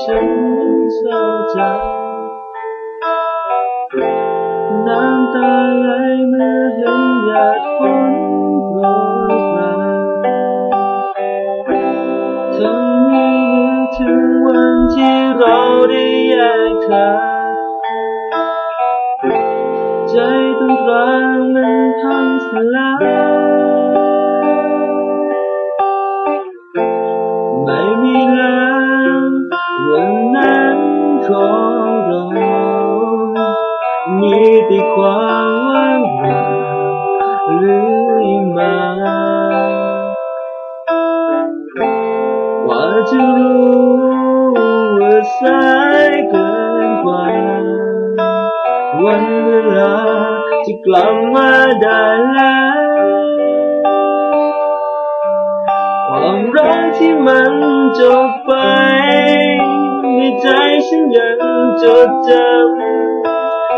ฉันเศร้าใจน้ำตาไหลเมื่อเห็นหยาดฝนรยปาทำให้นึกถึงวันที่เราได้แยกทางใจต้องร้างมันพัสลาย มีแต่ความว่างเปล่าเรื่อยมากว่าจะรู้ว่าสายเกินกว่า วันเวลาจะกลับมาได้แล้วความรักที่มันจบไปในใจฉันยังจดจำ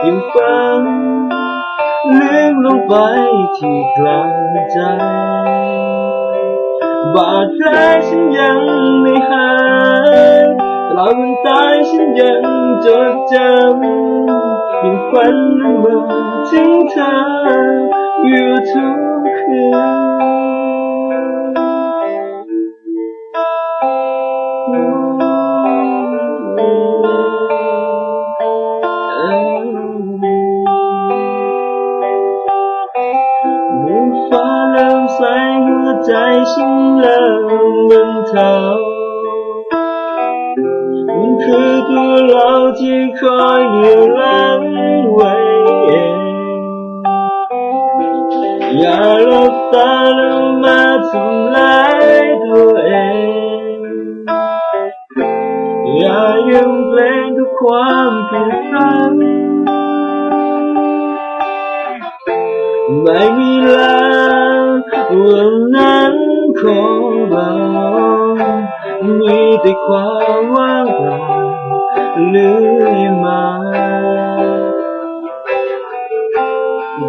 ยังฟังลึกลงไปที่กลางใจ บาดแผลฉันยังไม่หายตราบวันตายฉันยังจดจำยังฝันละเมอถึงเธออยู่ทุกคืน ฟ้าเริ่มใสหัวใจฉันเริ่มมันเทามันคือตัวเราที่คอยเหนี่ยวลังไว้เองอย่าหลบตาแล้วมาทำลายตัวเองอย่ายังเพลงทุกความผิดพลั้งไม่มีแวันนั้นของเรามีแต่ความว่างเปล่าเลื่อยมา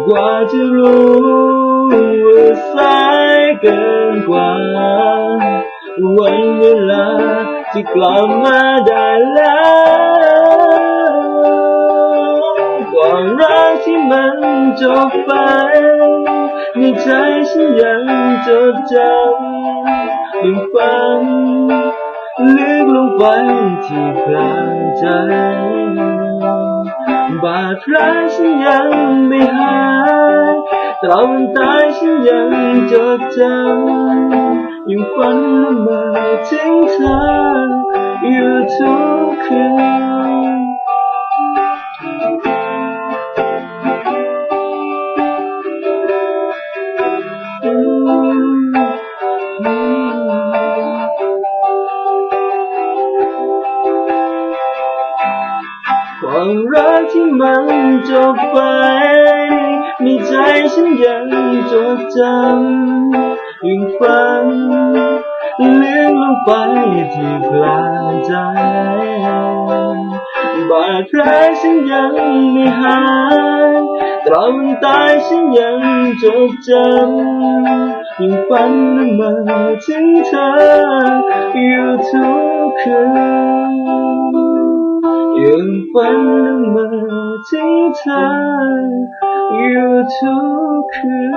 กว่าจะรู้ว่าสายเกินกว่า วันเวลาที่กลับมาได้แล้วความรักที่มันจบไป ในใจฉันยังจดจำยังฝันลึกลงไปที่กลางใจ บาดแผลฉันยังไม่หายตราบวันตายฉันยังจดจำยังฝันละเมอถึงเธออยู่ทุกคืน ความรักที่มันจบไปในใจฉันยังจดจำยังฝันลึกลงไปที่กลางใจบาดแผลฉันยังไม่หายตราบวันตายฉันยังจดจำยังฝันละเมอถึงเธออยู่ทุกคืน อ生那么精彩有น可爱